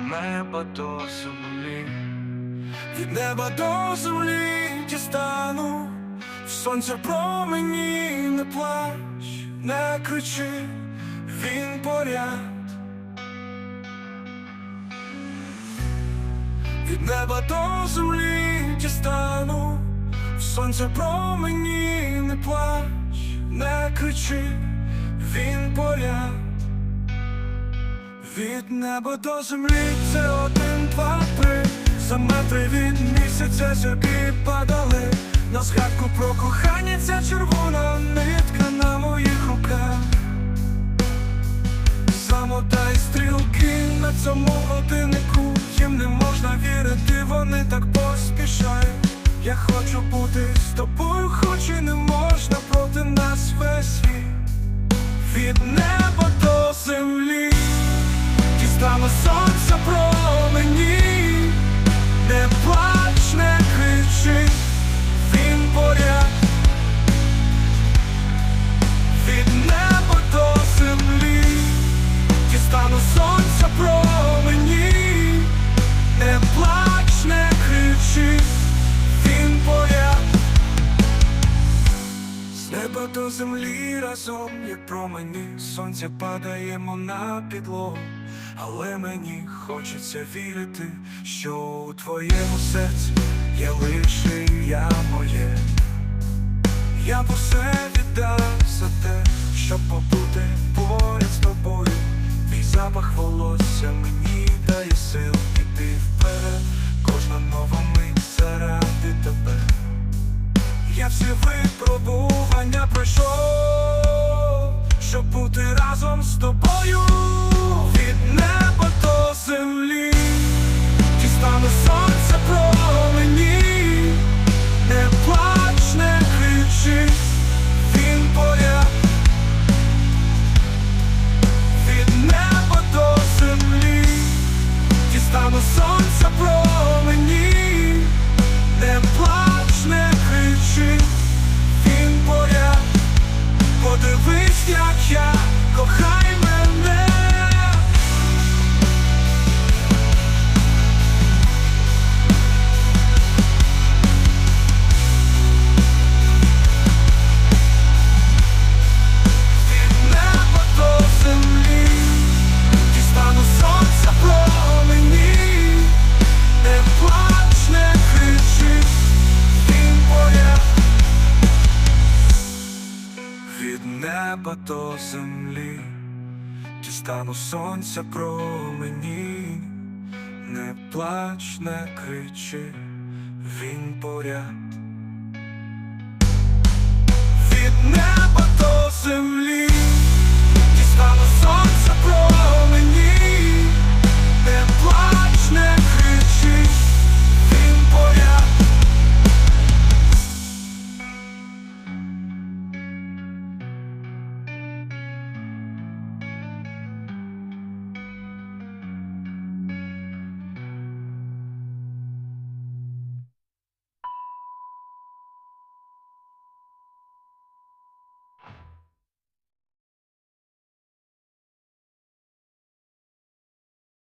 неба до землі. Від неба до землі дістану, в сонце промені не плач, не кричи, він поряд. Від неба до землі дістану, в сонце промені не плач, не кричи, він поряд. Від неба до землі це один, два, три. За метри від місяця зірки падали. На згадку про кохання ця червона нитка на моїх руках. Замотай стрілки на цьому годиннику. Їм не можна вірити, вони так поспішають. Я хочу бути з тобою, до землі разом, як промені сонця падаємо на підлогу, але мені хочеться вірити, що у твоєму серці є лише я моє. Я б усе віддав за те, щоб побути поряд з тобою. Твій запах волосся мені дає сил іти вперед. Кожна нова мить заради тебе. Я всі випробування пройшов, щоб бути разом з тобою до землі, чи стану сонця про мені, не плач, не кричи, він поряд. Від